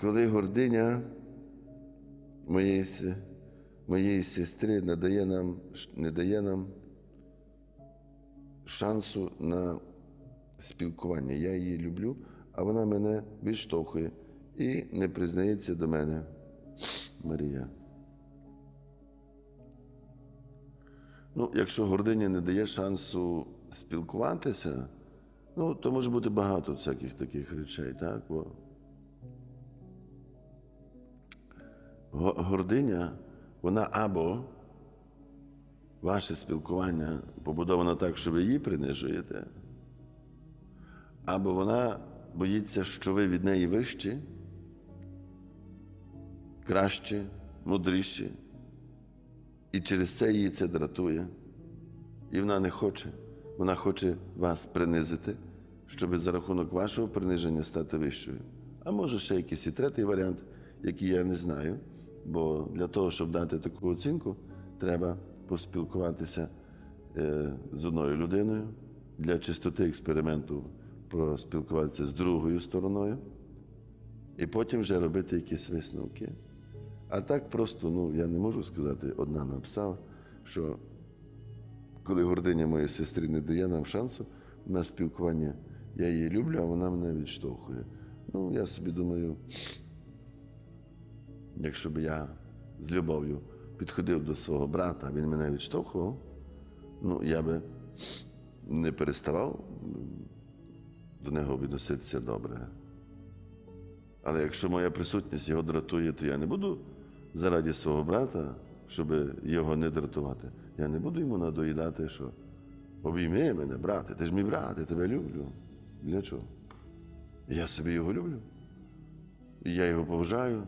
Коли гординя моєї, моєї сестри надає нам, не дає нам шансу на спілкування. Я її люблю, а вона мене відштовхує і не признається до мене. Марія. Ну, якщо гординя не дає шансу спілкуватися, ну, то може бути багато всяких таких речей, так? Бо гординя, вона або ваше спілкування побудовано так, що ви її принижуєте, або вона боїться, що ви від неї вищі, кращі, мудріші. І через це її це дратує. І вона не хоче. Вона хоче вас принизити, щоб за рахунок вашого приниження стати вищою. А може ще якийсь і третій варіант, який я не знаю. Бо для того, щоб дати таку оцінку, треба поспілкуватися е, з одною людиною для чистоти експерименту поспілкуватися з другою стороною, і потім вже робити якісь висновки. А так просто, ну, я не можу сказати, одна написала, що коли гординя моєї сестри не дає нам шансу на спілкування, я її люблю, а вона мене відштовхує. Ну, я собі думаю, якщо б я з любов'ю підходив до свого брата, він мене відштовхував, ну, я би не переставав до нього відноситися добре. Але якщо моя присутність його дратує, то я не буду заради свого брата, щоб його не дратувати. Я не буду йому надоїдати, що обійми мене, брате, ти ж мій брат, я тебе люблю. Для чого? Я собі його люблю. І я його поважаю.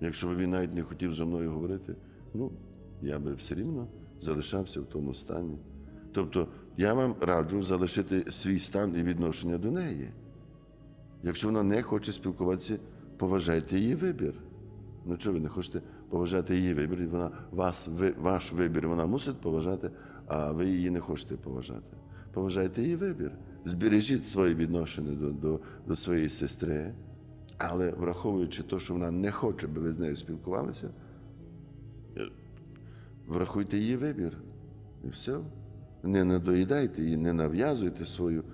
Якщо б він навіть не хотів зі мною говорити, ну, я би все рівно залишався в тому стані. Тобто я вам раджу залишити свій стан і відношення до неї. Якщо вона не хоче спілкуватися, поважайте її вибір. Ну чого ви не хочете поважати її вибір? Вона вас, ви, ваш вибір вона мусить поважати, а ви її не хочете поважати. Поважайте її вибір. Збережіть своє відношення до, до, до своєї сестри, але враховуючи те, що вона не хоче, аби ви з нею спілкувалися, е, врахуйте її вибір. І все. Не надоїдайте її, не нав'язуйте свою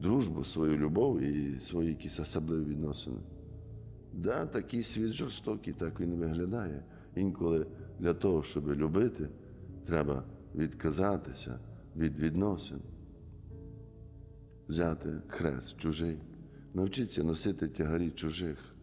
дружбу, свою любов і свої якісь особливі відносини. Да, такий світ жорстокий, так він виглядає. Інколи для того, щоб любити, треба відказатися від відносин, взяти хрест чужий, навчитися носити тягарі чужих.